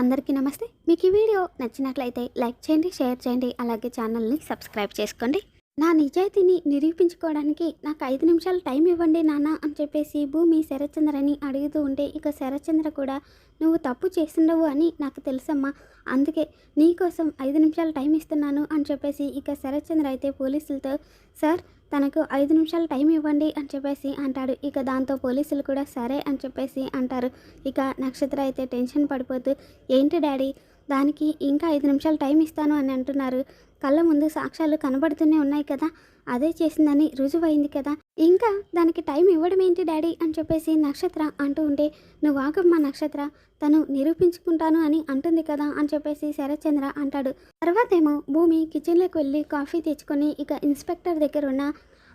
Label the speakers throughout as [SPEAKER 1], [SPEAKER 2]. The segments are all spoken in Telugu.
[SPEAKER 1] అందరికీ నమస్తే. మీకు ఈ వీడియో నచ్చినట్లయితే లైక్ చేయండి షేర్ చేయండి అలాగే ఛానల్ని సబ్స్క్రైబ్ చేసుకోండి. నా నిజాయితీని నిరూపించుకోవడానికి నాకు ఐదు నిమిషాలు టైం ఇవ్వండి నాన్న అని చెప్పేసి భూమి శరత్చంద్రని అడుగుతూ ఉంటే ఇక శరత్చంద్ర కూడా నువ్వు తప్పు చేస్తుండవు అని నాకు తెలుసమ్మా. అందుకే నీకోసం ఐదు నిమిషాలు టైం ఇస్తున్నాను అని చెప్పేసి ఇక శరత్చంద్ర అయితే పోలీసులతో సార్ తనకు ఐదు నిమిషాలు టైం ఇవ్వండి అని చెప్పేసి అంటాడు. ఇక దాంతో పోలీసులు కూడా సరే అని చెప్పేసి అంటారు. ఇక నక్షత్ర అయితే టెన్షన్ పడిపోతూ ఏంటి డాడీ దానికి ఇంకా ఐదు నిమిషాలు టైం ఇస్తాను అని అంటున్నారు. కళ్ళ ముందు సాక్ష్యాలు కనబడుతూనే ఉన్నాయి కదా? అదే చేసిందని రుజువైంది కదా? ఇంకా దానికి టైం ఇవ్వడం ఏంటి డాడీ? అని చెప్పేసి నక్షత్ర అంటూ ఉంటే నువ్వు ఆగమ్మా నక్షత్ర తను నిరూపించుకుంటాను అని అంటుంది కదా? అని చెప్పేసి శరత్చంద్ర అంటాడు. తర్వాత ఏమో భూమి కిచెన్లోకి వెళ్ళి కాఫీ తెచ్చుకొని ఇక ఇన్స్పెక్టర్ దగ్గర ఉన్న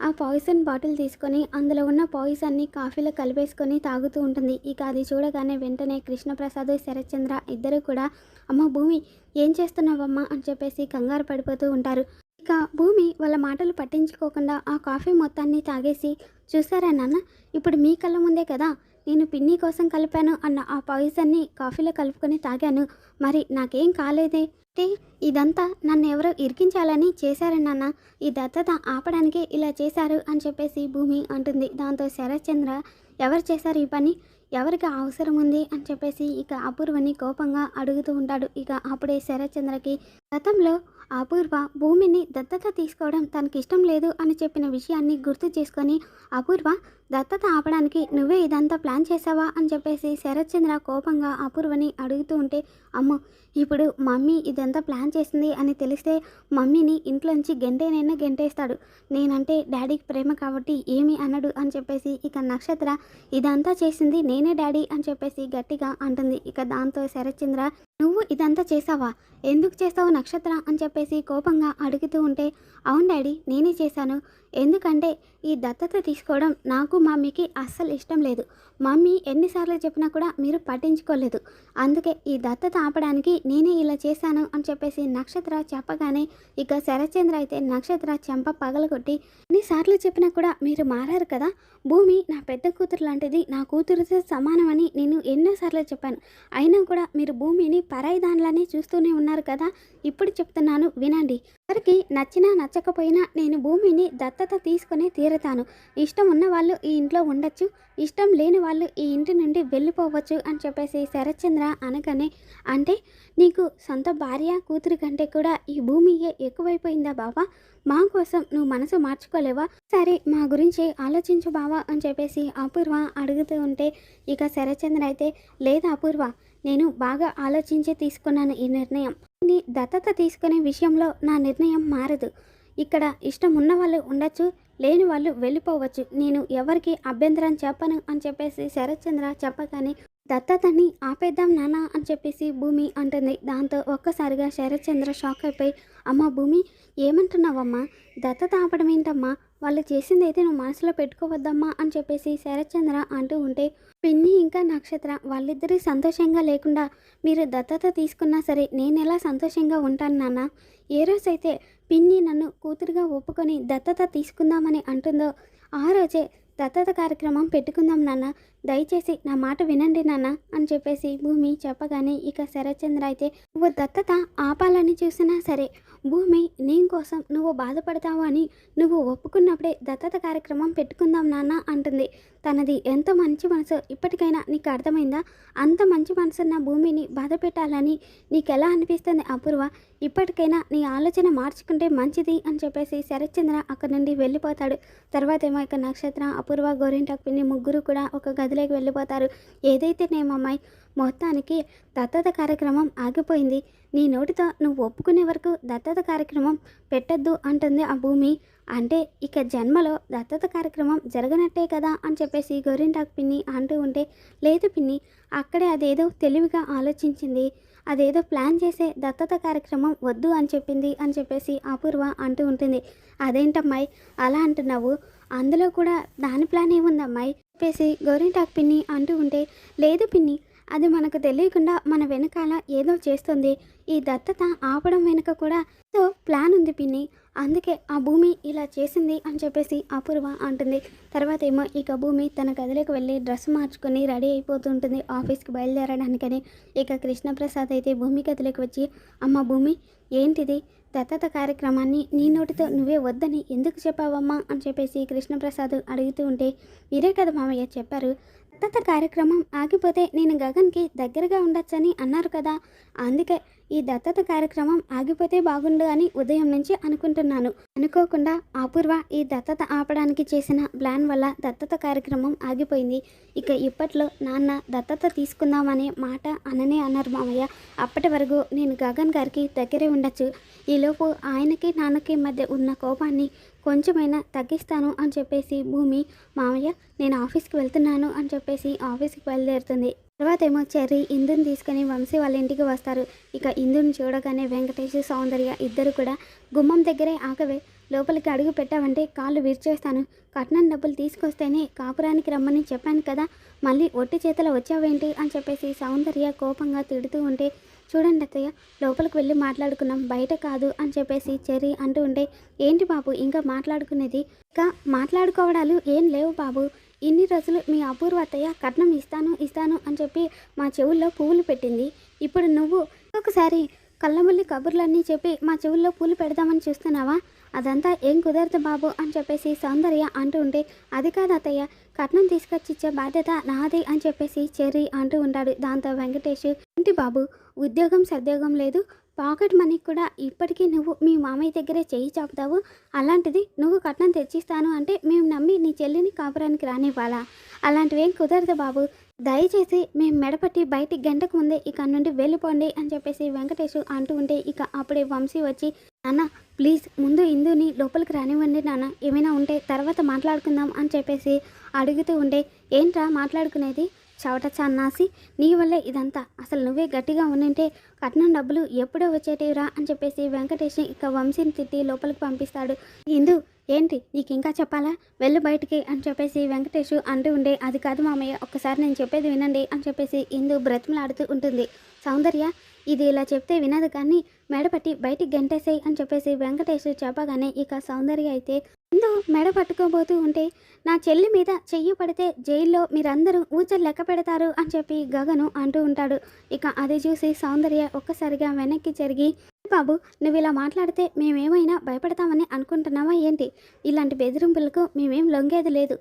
[SPEAKER 1] ఆ పాయిజన్ బాటిల్ తీసుకొని అందులో ఉన్న పాయిజన్ని కాఫీలో కలిపేసుకొని తాగుతూ ఉంటుంది. ఇక అది చూడగానే వెంటనే కృష్ణప్రసాద్ శరత్చంద్ర ఇద్దరు కూడా అమ్మ భూమి ఏం చేస్తున్నావమ్మా? అని చెప్పేసి కంగారు పడిపోతూ ఉంటారు. ఇక భూమి వాళ్ళ మాటలు పట్టించుకోకుండా ఆ కాఫీ మొత్తాన్ని తాగేసి చూసారా నాన్న ఇప్పుడు మీ కళ్ళ ముందే కదా నేను పిన్ని కోసం కలిపాను అన్న ఆ పాయిజన్ని కాఫీలో కలుపుకొని తాగాను. మరి నాకేం కాలేదే? అంటే ఇదంతా నన్ను ఎవరో ఇరికించాలని చేశారు నాన్న. ఈ దత్తత ఆపడానికి ఇలా చేశారు అని చెప్పేసి భూమి అంటుంది. దాంతో శరత్చంద్ర ఎవరు చేశారు ఈ పని? ఎవరికి అవసరం ఉంది అని చెప్పేసి ఇక అపూర్వని కోపంగా అడుగుతూ ఉంటాడు. ఇక అప్పుడే శరత్చంద్రకి గతంలో అపూర్వ భూమిని దత్తత తీసుకోవడం తనకిష్టం లేదు అని చెప్పిన విషయాన్ని గుర్తు చేసుకొని అపూర్వ దత్తత ఆపడానికి నువ్వే ఇదంతా ప్లాన్ చేసావా అని చెప్పేసి శరత్చంద్ర కోపంగా అపూర్వని అడుగుతూ ఉంటే అమ్మ ఇప్పుడు మమ్మీ ఇదంతా ప్లాన్ చేసింది అని తెలిస్తే మమ్మీని ఇంట్లోంచి గెంటేనైనా గెంటేస్తాడు. నేనంటే డాడీకి ప్రేమ కాబట్టి ఏమీ అనడు అని చెప్పేసి ఇక నక్షత్ర ఇదంతా చేసింది నేనే డాడీ అని చెప్పేసి గట్టిగా అంటుంది. ఇక దాంతో శరత్చంద్ర నువ్వు ఇదంతా చేసావా ఎందుకు చేసావు నక్షత్ర? అని చెప్పేసి కోపంగా అడుగుతూ ఉంటే అవును డాడీ నేనే చేశాను. ఎందుకంటే ఈ దత్తత తీసుకోవడం నాకు మమ్మీకి అస్సలు ఇష్టం లేదు. మమ్మీ ఎన్నిసార్లు చెప్పినా కూడా మీరు పట్టించుకోలేదు. అందుకే ఈ దత్తత ఆపడానికి నేనే ఇలా చేశాను అని చెప్పేసి నక్షత్ర చెప్పగానే ఇక శరత్చంద్ర అయితే నక్షత్ర చెంప పగలగొట్టి ఎన్నిసార్లు చెప్పినా కూడా మీరు మారారు కదా? భూమి నా పెద్ద కూతురు లాంటిది నా కూతురుతో సమానమని నేను ఎన్నోసార్లు చెప్పాను. అయినా కూడా మీరు భూమిని పరాయి దానిలానే చూస్తూనే ఉన్నారు కదా? ఇప్పుడు చెప్తున్నాను వినండి. వారికి నచ్చినా నచ్చకపోయినా నేను భూమిని దత్తత తీసుకునే తీరుతాను. ఇష్టం ఉన్న వాళ్ళు ఈ ఇంట్లో ఉండొచ్చు. ఇష్టం లేని వాళ్ళు ఈ ఇంటి నుండి వెళ్ళిపోవచ్చు అని చెప్పేసి శరత్చంద్ర అనగానే అంటే నీకు సొంత భార్య కూతురు కంటే కూడా ఈ భూమియే ఎక్కువైపోయిందా బావా? మా కోసం నువ్వు మనసు మార్చుకోలేవా? సరే మా గురించి ఆలోచించు బావా అని చెప్పేసి అపూర్వ అడుగుతూ ఉంటే ఇక శరత్చంద్ర అయితే లేదా అపూర్వ నేను బాగా ఆలోచించి తీసుకున్నాను ఈ నిర్ణయం. దత్తత తీసుకునే విషయంలో నా నిర్ణయం మారదు. ఇక్కడ ఇష్టం ఉన్న వాళ్ళు ఉండొచ్చు లేని వాళ్ళు వెళ్ళిపోవచ్చు. నేను ఎవరికి అభ్యంతరం చెప్పను అని చెప్పేసి శరత్చంద్ర చెప్పగానే దత్తతని ఆపేద్దాం నానా అని చెప్పేసి భూమి అంటుంది. దాంతో ఒక్కసారిగా శరత్చంద్ర షాక్ అయిపోయి అమ్మ భూమి ఏమంటున్నావమ్మా? దత్తత ఆపడం ఏంటమ్మా? వాళ్ళు చేసింది అయితే నువ్వు మనసులో పెట్టుకోవద్దమ్మా అని చెప్పేసి శరత్చంద్ర అంటూ ఉంటే పిన్ని ఇంకా నక్షత్ర వాళ్ళిద్దరూ సంతోషంగా లేకుండా మీరు దత్తత తీసుకున్నా సరే నేను ఎలా సంతోషంగా ఉంటాను నాన్న? ఏ రోజైతే పిన్ని నన్ను కూతురుగా ఒప్పుకొని దత్తత తీసుకుందామని అంటుందో ఆ రోజే దత్తత కార్యక్రమం పెట్టుకుందాం నాన్న. దయచేసి నా మాట వినండి నాన్న అని చెప్పేసి భూమి చెప్పగానే ఇక శరత్చంద్ర అయితే నువ్వు దత్తత ఆపాలని చూసినా సరే భూమి నీ కోసం నువ్వు బాధపడతావు అని నువ్వు ఒప్పుకున్నప్పుడే దత్తత కార్యక్రమం పెట్టుకుందాం నాన్న అంటుంది. తనది ఎంత మంచి మనసు ఇప్పటికైనా నీకు అర్థమైందా? అంత మంచి మనసున్న భూమిని బాధ పెట్టాలని నీకెలా అనిపిస్తుంది అపూర్వ? ఇప్పటికైనా నీ ఆలోచన మార్చుకుంటే మంచిది అని చెప్పేసి శరత్చంద్ర అక్కడి నుండి వెళ్ళిపోతాడు. తర్వాత ఏమో ఇక నక్షత్ర అపూర్వ గోరింటాకు పిన్ని ముగ్గురు కూడా ఒక గది గదిలోకి వెళ్ళిపోతారు. ఏదైతేనేమమ్మాయి మొత్తానికి దత్తత కార్యక్రమం ఆగిపోయింది. నీ నోటితో నువ్వు ఒప్పుకునే వరకు దత్తత కార్యక్రమం పెట్టద్దు అంటుంది ఆ భూమి. అంటే ఇక జన్మలో దత్తత కార్యక్రమం జరగనట్టే కదా అని చెప్పేసి గోరింటాకు పిన్ని అంటూ ఉంటే లేదు పిన్ని అక్కడే అదేదో తెలివిగా ఆలోచించింది. అదేదో ప్లాన్ చేసే దత్తత కార్యక్రమం వద్దు అని చెప్పింది అని చెప్పేసి అపూర్వ అంటూ ఉంటుంది. అదేంటమ్మాయి అలా అంటున్నావు? అందులో కూడా దాని ప్లాన్ ఏముందమ్మాయి చెప్పేసి గోరింటాకు పిన్ని అంటూ ఉంటే లేదు పిన్ని అది మనకు తెలియకుండా మన వెనకాల ఏదో చేస్తుంది. ఈ దత్తత ఆపడం వెనుక కూడా ఏదో ప్లాన్ ఉంది పిన్ని. అందుకే ఆ భూమి ఇలా చేసింది అని చెప్పేసి అపూర్వ అంటుంది. తర్వాత ఏమో ఇక భూమి తన గదిలోకి వెళ్ళి డ్రెస్ మార్చుకొని రెడీ అయిపోతుంటుంది ఆఫీస్కి బయలుదేరడానికని. ఇక కృష్ణప్రసాద్ అయితే భూమి గదిలోకి వచ్చి అమ్మ భూమి ఏంటిది? దత్తత కార్యక్రమాన్ని నీ నోటితో నువ్వే వద్దని ఎందుకు చెప్పావమ్మా? అని చెప్పేసి కృష్ణప్రసాద్ అడుగుతూ ఉంటే మీరే కదా మామయ్య చెప్పారు. దత్తత కార్యక్రమం ఆగిపోతే నేను గగన్కి దగ్గరగా ఉండొచ్చని అన్నారు కదా. అందుకే ఈ దత్తత కార్యక్రమం ఆగిపోతే బాగుండు అని ఉదయం నుంచి అనుకుంటున్నాను. అనుకోకుండా అపూర్వ ఈ దత్తత ఆపడానికి చేసిన ప్లాన్ వల్ల దత్తత కార్యక్రమం ఆగిపోయింది. ఇక ఇప్పట్లో నాన్న దత్తత తీసుకుందామనే మాట అననే అన్నారు మామయ్య. అప్పటి వరకు నేను గగన్ గారికి దగ్గరే ఉండొచ్చు. ఈలోపు ఆయనకి నాన్నకి మధ్య ఉన్న కోపాన్ని కొంచెమైనా తగ్గిస్తాను అని చెప్పేసి భూమి మామయ్య నేను ఆఫీస్కి వెళ్తున్నాను అని చెప్పేసి ఆఫీస్కి బయలుదేరుతుంది. తర్వాత ఏమో చెర్రీ ఇందుని తీసుకుని వంశీ వాళ్ళ ఇంటికి వస్తారు. ఇక ఇందుని చూడగానే వెంకటేష్ సౌందర్య ఇద్దరు కూడా గుమ్మం దగ్గరే ఆకవే లోపలికి అడుగు పెట్టావంటే కాళ్ళు విరిచేస్తాను. కట్నం డబ్బులు తీసుకొస్తేనే కాపురానికి రమ్మని చెప్పాను కదా మళ్ళీ ఒట్టి చేతిలో వచ్చావేంటి? అని చెప్పేసి సౌందర్య కోపంగా తిడుతూ ఉంటే చూడండి అత్తయ్య లోపలికి వెళ్ళి మాట్లాడుకున్నాం. బయట కాదు అని చెప్పేసి చెర్రీ అంటూ ఉంటే ఏంటి బాబు ఇంకా మాట్లాడుకునేది? ఇంకా మాట్లాడుకోవడాలు ఏం లేవు బాబు. ఇన్ని రోజులు మీ అపూర్వ అత్తయ్య కట్నం ఇస్తాను ఇస్తాను అని చెప్పి మా చెవుల్లో పువ్వులు పెట్టింది. ఇప్పుడు నువ్వు ఒకసారి కళ్ళముల్లి కబుర్లన్నీ చెప్పి మా చెవుల్లో పూలు పెడదామని చూస్తున్నావా? అదంతా ఏం కుదరదు బాబు అని చెప్పేసి సౌందర్య అంటూ ఉంటే అది కాదు అత్తయ్య. కట్నం తీసుకొచ్చి ఇచ్చే బాధ్యత నాది అని చెప్పేసి చెర్రీ అంటూ ఉంటాడు దాంతో వెంకటేష్. ఏంటి బాబు ఉద్యోగం సద్యోగం లేదు. పాకెట్ మనీకి కూడా ఇప్పటికీ నువ్వు మీ మామయ్య దగ్గరే చేయి చాపుతావు. అలాంటిది నువ్వు కట్నం తెచ్చిస్తాను అంటే మేము నమ్మి నీ చెల్లిని కాపురానికి రానివ్వాలా? అలాంటివేం కుదరదు బాబు. దయచేసి మేము మెడపట్టి బయటికి గంటకు ముందే ఇక నుండి వెళ్ళిపోండి అని చెప్పేసి వెంకటేష్ అంటూ ఉంటే ఇక అప్పుడే వంశీ వచ్చి నాన్న ప్లీజ్ ముందు ఇందుని లోపలికి రానివ్వండి నాన్న. ఏమైనా ఉంటే తర్వాత మాట్లాడుకుందాం అని చెప్పేసి అడుగుతూ ఉంటే ఏంట్రా మాట్లాడుకునేది? చవట చన్నాసి నీ వల్లే ఇదంతా. అసలు నువ్వే గట్టిగా ఉండింటే కట్నం డబ్బులు ఎప్పుడో వచ్చేటివిరా అని చెప్పేసి వెంకటేష్ ఇక వంశీని తిట్టి లోపలికి పంపిస్తాడు. ఇందు ఏంటి నీకు ఇంకా చెప్పాలా? వెళ్ళు బయటికి అని చెప్పేసి వెంకటేష్ అంటూ ఉండే అది కాదు మామయ్య ఒక్కసారి నేను చెప్పేది వినండి అని చెప్పేసి ఇందు బ్రతిమలాడుతూ ఉంటుంది. సౌందర్య ఇది ఇలా చెప్తే వినదు కానీ మెడపట్టి బయటికి గంటేసాయి అని చెప్పేసి వెంకటేష్ చెప్పగానే ఇక సౌందర్య అయితే ముందు మెడ పట్టుకోబోతూ ఉంటే నా చెల్లి మీద చెయ్యి పడితే జైల్లో మీరందరూ ఊచలు లెక్క పెడతారు అని చెప్పి గగను అంటూ ఉంటాడు. ఇక అది చూసి సౌందర్య ఒక్కసారిగా వెనక్కి జరిగి బాబు నువ్వు ఇలా మాట్లాడితే మేమేమైనా భయపడతామని అనుకుంటున్నావా ఏంటి? ఇలాంటి బెదిరింపులకు మేమేం లొంగేది లేదు.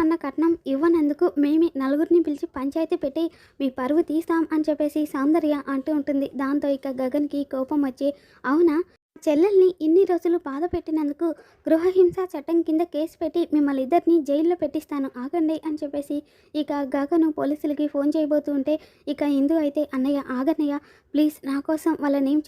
[SPEAKER 1] అన్న కట్నం ఇవ్వనందుకు మేమే నలుగురిని పిలిచి పంచాయతీ పెట్టి మీ పరువు తీస్తాం అని చెప్పేసి సౌందర్య అంటూ ఉంటుంది. దాంతో ఇక గగన్కి కోపం వచ్చి అవునా? చెల్లెల్ని ఇన్ని రోజులు బాధ పెట్టినందుకు గృహహింస చట్టం కింద కేసు పెట్టి మిమ్మల్ని ఇద్దరిని జైల్లో పెట్టిస్తాను ఆగండి అని చెప్పేసి ఇక గగను పోలీసులకి ఫోన్ చేయబోతూ ఉంటే ఇక ఇందు అయితే అన్నయ్య ఆగన్నయ్య ప్లీజ్ నా కోసం వాళ్ళని ఏం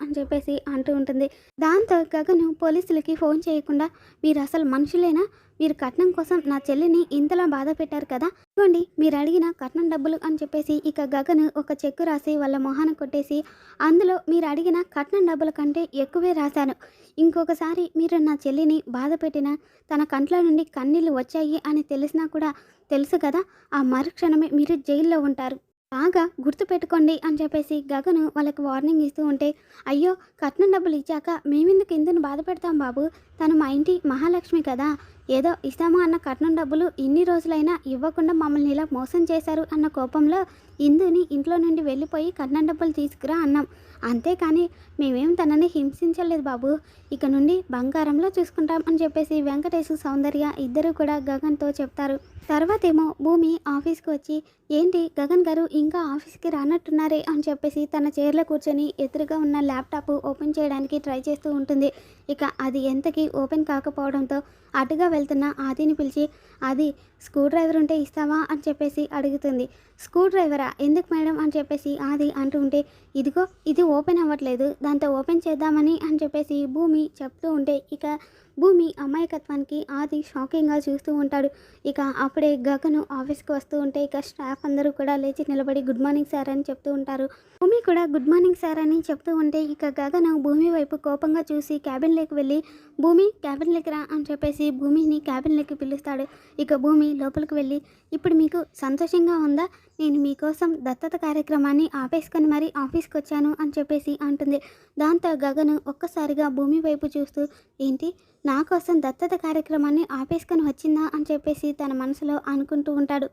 [SPEAKER 1] అని చెప్పేసి అంటూ ఉంటుంది. దాంతో గగను పోలీసులకి ఫోన్ చేయకుండా మీరు అసలు మనుషులేనా? మీరు కట్నం కోసం నా చెల్లిని ఇంతలా బాధ పెట్టారు కదా? ఇవ్వండి మీరు అడిగిన కట్నం డబ్బులు అని చెప్పేసి ఇక గగను ఒక చెక్కు రాసి వాళ్ళ మొహాన కొట్టేసి అందులో మీరు అడిగిన కట్నం డబ్బుల కంటే ఎక్కువే రాశాను. ఇంకొకసారి మీరు నా చెల్లిని బాధ పెట్టిన తన కంట్ల నుండి కన్నీళ్ళు వచ్చాయి అని తెలిసినా కూడా తెలుసు కదా ఆ మరుక్షణమే మీరు జైల్లో ఉంటారు. బాగా గుర్తుపెట్టుకోండి అని చెప్పేసి గగను వాళ్ళకి వార్నింగ్ ఇస్తూ ఉంటే అయ్యో కట్నం డబ్బులు ఇచ్చాక మేమెందుకు ఇందును బాధ పెడతాం బాబు? తను మా ఇంటి మహాలక్ష్మి కదా ఏదో ఇస్తాము అన్న కట్నం డబ్బులు ఇన్ని రోజులైనా ఇవ్వకుండా మమ్మల్ని ఇలా మోసం చేశారు అన్న కోపంలో ఇందుని ఇంట్లో నుండి వెళ్ళిపోయి కట్నం డబ్బులు తీసుకురా అన్నాం. అంతేకాని మేమేం తనని హింసించలేదు బాబు. ఇక నుండి బంగారంలో చూసుకుంటాం అని చెప్పేసి వెంకటేశ్ సౌందర్య ఇద్దరు కూడా గగన్తో చెప్తారు. తర్వాత ఏమో భూమి ఆఫీస్కి వచ్చి ఏంటి గగన్ గారు ఇంకా ఆఫీస్కి రానట్టున్నారే? అని చెప్పేసి తన చైర్లో కూర్చొని ఎదురుగా ఉన్న ల్యాప్టాప్ ఓపెన్ చేయడానికి ట్రై చేస్తూ ఉంటుంది. ఇక అది ఎంతకి ఓపెన్ కాకపోవడంతో అటుగా వెళ్తున్న ఆదిని పిలిచి అది స్క్రూ డ్రైవర్ ఉంటే ఇస్తావా? అని చెప్పేసి అడుగుతుంది. స్క్రూ డ్రైవరా? ఎందుకు మేడం? అని చెప్పేసి ఆది అంటూ ఉంటే ఇదిగో ఇది ఓపెన్ అవ్వట్లేదు దాంతో ఓపెన్ చేద్దామని అని చెప్పేసి భూమి చెప్తూ ఉంటే ఇక భూమి అమాయకత్వానికి ఆది షాకింగ్గా చూస్తూ ఉంటాడు. ఇక అప్పుడే గగను ఆఫీస్కి వస్తూ ఉంటే ఇక స్టాఫ్ అందరూ కూడా లేచి నిలబడి గుడ్ మార్నింగ్ సార్ అని చెప్తూ ఉంటారు. భూమి కూడా గుడ్ మార్నింగ్ సార్ అని చెప్తూ ఉంటే ఇక గగను భూమి వైపు కోపంగా చూసి క్యాబిన్లోకి వెళ్ళి భూమి క్యాబిన్లోకి రా అని చెప్పేసి భూమిని క్యాబిన్లోకి పిలుస్తాడు. ఇక భూమి లోపలికి వెళ్ళి ఇప్పుడు మీకు సంతోషంగా ఉందా? నేను మీకోసం దత్తత కార్యక్రమాన్ని ఆపేసుకొని మరీ ఆఫీస్ తీసుకొచ్చాను అని చెప్పేసి అంటుంది. దాంతో గగన్ ఒక్కసారిగా భూమి వైపు చూస్తూ ఏంటి? నా కోసం దత్తత కార్యక్రమాన్ని ఆపేసుకొని వచ్చిందా? అని చెప్పేసి తన మనసులో అనుకుంటూ ఉంటాడు.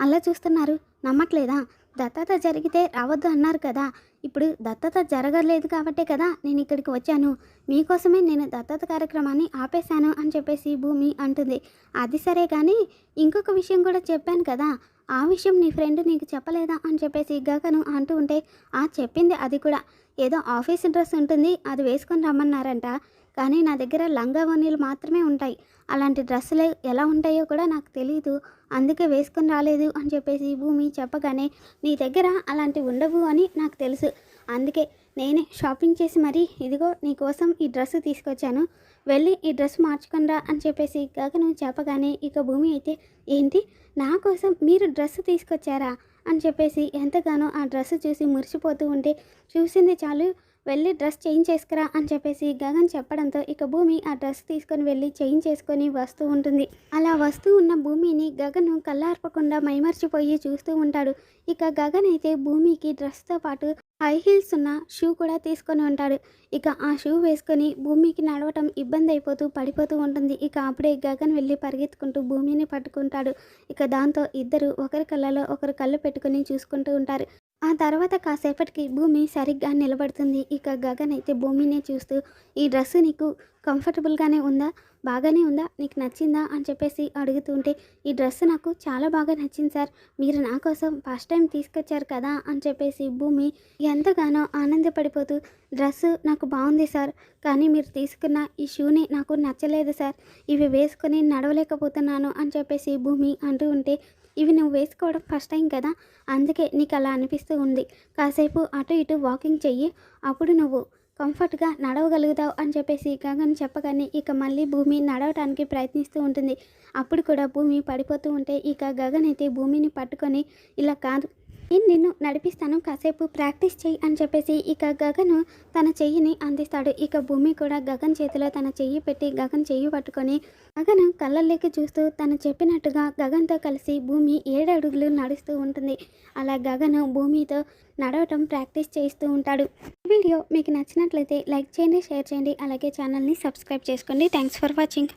[SPEAKER 1] అలా చూస్తున్నారు? నమ్మట్లేదా? దత్తత జరిగితే రావద్దు అన్నారు కదా. ఇప్పుడు దత్తత జరగలేదు కాబట్టే కదా నేను ఇక్కడికి వచ్చాను. మీకోసమే నేను దత్తత కార్యక్రమాన్ని ఆపేశాను అని చెప్పేసి భూమి అంటుంది. అది సరే కానీ ఇంకొక విషయం కూడా చెప్పాను కదా. ఆ విషయం నీ ఫ్రెండ్ నీకు చెప్పలేదా అని చెప్పేసి గగను అంటూ ఉంటే ఆ చెప్పింది అది కూడా. ఏదో ఆఫీస్ డ్రెస్ ఉంటుంది అది వేసుకొని రమ్మన్నారంట. కానీ నా దగ్గర లంగా వన్నీలు మాత్రమే ఉంటాయి. అలాంటి డ్రెస్సులు ఎలా ఉంటాయో కూడా నాకు తెలియదు అందుకే వేసుకొని రాలేదు అని చెప్పేసి భూమి చెప్పగానే నీ దగ్గర అలాంటివి ఉండవు అని నాకు తెలుసు. అందుకే నేనే షాపింగ్ చేసి మరీ ఇదిగో నీకోసం ఈ డ్రెస్ తీసుకొచ్చాను. వెళ్ళి ఈ డ్రెస్ మార్చుకునిరా అని చెప్పేసి గగను చెప్పగానే ఇక భూమి అయితే ఏంటి? నా కోసం మీరు డ్రెస్ తీసుకొచ్చారా? అని చెప్పేసి ఎంతగానో ఆ డ్రెస్ చూసి మురిసిపోతూ ఉంటే చూసింది చాలు. వెళ్ళి డ్రెస్ చేంజ్ చేసుకురా అని చెప్పేసి గగన్ చెప్పడంతో ఇక భూమి ఆ డ్రెస్ తీసుకొని వెళ్ళి చేంజ్ చేసుకొని వస్తూ ఉంటుంది. అలా వస్తూ ఉన్న భూమిని గగన్ కళ్ళార్పకుండా మైమర్చిపోయి చూస్తూ ఉంటాడు. ఇక గగన్ అయితే భూమికి డ్రెస్తో పాటు హై హీల్స్ ఉన్న షూ కూడా తీసుకొని ఉంటాడు. ఇక ఆ షూ వేసుకొని భూమికి నడవటం ఇబ్బంది అయిపోతూ పడిపోతూ ఉంటుంది. ఇక అప్పుడే గగన్ వెళ్ళి పరిగెత్తుకుంటూ భూమిని పట్టుకుంటాడు. ఇక దాంతో ఇద్దరు ఒకరి కళ్ళలో ఒకరు కళ్ళు పెట్టుకొని చూసుకుంటూ ఉంటారు. ఆ తర్వాత కాసేపటికి భూమి సరిగ్గా నిలబడుతుంది. ఇక గగన్ అయితే భూమినే చూస్తూ ఈ డ్రెస్ నీకు కంఫర్టబుల్గానే ఉందా? బాగానే ఉందా? నీకు నచ్చిందా? అని చెప్పేసి అడుగుతుంటే ఈ డ్రెస్ నాకు చాలా బాగా నచ్చింది సార్. మీరు నా కోసం ఫస్ట్ టైం తీసుకొచ్చారు కదా? అని చెప్పేసి భూమి ఎంతగానో ఆనందపడిపోతూ డ్రెస్ నాకు బాగుంది సార్ కానీ మీరు తీసుకున్న ఈ షూని నాకు నచ్చలేదు సార్. ఇవి వేసుకొని నడవలేకపోతున్నాను అని చెప్పేసి భూమి అంటూ ఉంటే ఇవి నువ్వు వేసుకోవడం ఫస్ట్ టైం కదా? అందుకే నీకు అలా అనిపిస్తూ ఉంది. కాసేపు అటు ఇటు వాకింగ్ చెయ్యి. అప్పుడు నువ్వు కంఫర్ట్గా నడవగలుగుతావు అని చెప్పేసి గగన్ చెప్పగానే ఇక మళ్ళీ భూమి నడవటానికి ప్రయత్నిస్తూ ఉంటుంది. అప్పుడు కూడా భూమి పడిపోతూ ఉంటే ఇక గగన్ అయితే భూమిని పట్టుకొని ఇలా కాదు నేను నిన్ను నడిపిస్తాను కాసేపు ప్రాక్టీస్ చెయ్యి అని చెప్పేసి ఇక గగను తన చెయ్యిని అందిస్తాడు. ఇక భూమి కూడా గగన్ చేతిలో తన చెయ్యి పెట్టి గగన్ చెయ్యి పట్టుకొని గగన్ కళ్ళల్లోకి చూస్తూ తను చెప్పినట్టుగా గగన్తో కలిసి భూమి ఏడడుగులు నడుస్తూ ఉంటుంది. అలా గగను భూమితో నడవటం ప్రాక్టీస్ చేస్తూ ఉంటాడు. ఈ వీడియో మీకు నచ్చినట్లయితే లైక్ చేయండి షేర్ చేయండి. అలాగే ఛానల్ని సబ్స్క్రైబ్ చేసుకోండి. Thanks for watching.